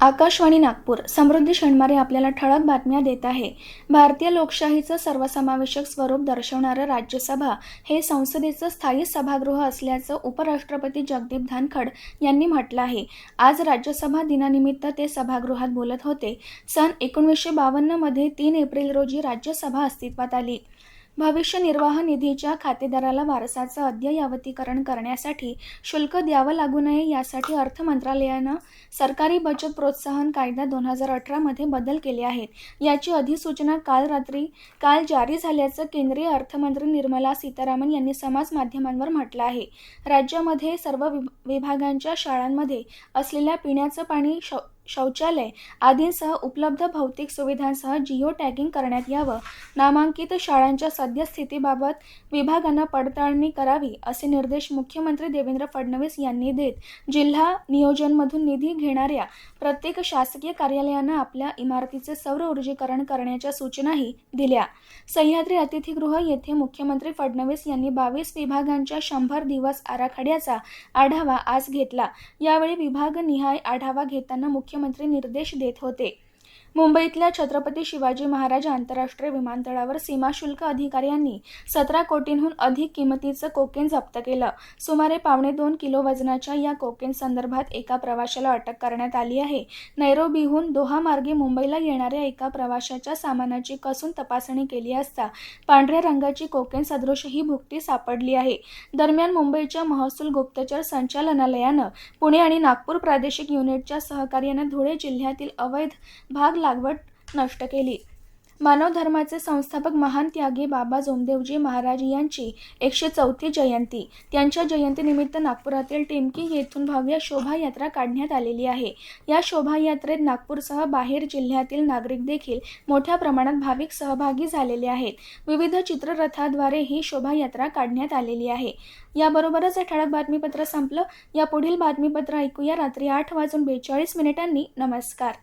आकाशवाणी नागपूर समृद्धी शेणमारे आपल्याला ठळक बातम्या देत आहे. भारतीय लोकशाहीचं सर्वसमावेशक स्वरूप दर्शवणारं राज्यसभा हे संसदेचं स्थायी सभागृह असल्याचं उपराष्ट्रपती जगदीप धनखड यांनी म्हटलं आहे. आज राज्यसभा दिनानिमित्त ते सभागृहात बोलत होते. सन एकोणीसशे बावन्नमध्ये तीन एप्रिल रोजी राज्यसभा अस्तित्वात आली. भविष्य निर्वाह निधीच्या खातेदाराला वारसाचं अद्ययावतीकरण करण्यासाठी शुल्क द्यावं लागू नये यासाठी अर्थ मंत्रालयानं सरकारी बचत प्रोत्साहन कायदा दोन हजार अठरामध्ये बदल केले आहेत. याची अधिसूचना काल रात्री काल जारी झाल्याचं केंद्रीय अर्थमंत्री निर्मला सीतारामन यांनी समाज माध्यमांवर म्हटलं आहे. राज्यामध्ये सर्व विभ विभागांच्या शाळांमध्ये असलेल्या पिण्याचं पाणी शौ शौचालय आदींसह उपलब्ध भौतिक सुविधांसह जिओ टॅगिंग करण्यात यावं. नामांकित शाळांच्या सद्यस्थितीबाबत विभागानं पडताळणी करावी असे निर्देश मुख्यमंत्री देवेंद्र फडणवीस यांनी देत जिल्हा नियोजनमधून निधी घेणाऱ्या प्रत्येक शासकीय कार्यालयानं आपल्या इमारतीचे सौर ऊर्जीकरण करण्याच्या सूचनाही दिल्या. सह्याद्री अतिथीगृह येथे मुख्यमंत्री फडणवीस यांनी बावीस विभागांच्या शंभर दिवस आराखड्याचा आढावा आज घेतला. यावेळी विभागनिहाय आढावा घेताना मुख्यमंत्री निर्देश देत होते. मुंबईतल्या छत्रपती शिवाजी महाराज आंतरराष्ट्रीय विमानतळावर सीमाशुल्क अधिकाऱ्यांनी सतरा कोटींहून अधिक किमतीचं कोकेन जप्त केलं. सुमारे पावणे दोन किलो वजनाच्या या कोकेन संदर्भात एका प्रवाशाला अटक करण्यात आली आहे. नैरोबीहून दोहा मार्गे मुंबईला येणाऱ्या एका प्रवाशाच्या सामानाची कसून तपासणी केली असता पांढऱ्या रंगाची कोकेन सदृश ही भुकटी सापडली आहे. दरम्यान मुंबईच्या महसूल गुप्तचर संचालनालयानं पुणे आणि नागपूर प्रादेशिक युनिटच्या सहकार्यानं धुळे जिल्ह्यातील अवैध भाग लागवड नष्ट केली. मानव धर्माचे संस्थापक महान त्यागी बाबा जोमदेवजी महाराज यांची एकशे चौथी जयंती. त्यांच्या जयंतीनिमित्त नागपुरातील टिमकी येथून भव्य शोभायात्रा काढण्यात आलेली आहे. या शोभायात्रेत नागपूरसह बाहेर जिल्ह्यातील नागरिक देखील मोठ्या प्रमाणात भाविक सहभागी झालेले आहेत. विविध चित्ररथाद्वारे ही शोभायात्रा काढण्यात आलेली आहे. याबरोबरच हे ठळक बातमीपत्र संपलं. या पुढील बातमीपत्र ऐकूया रात्री आठ वाजून बेचाळीस मिनिटांनी. नमस्कार.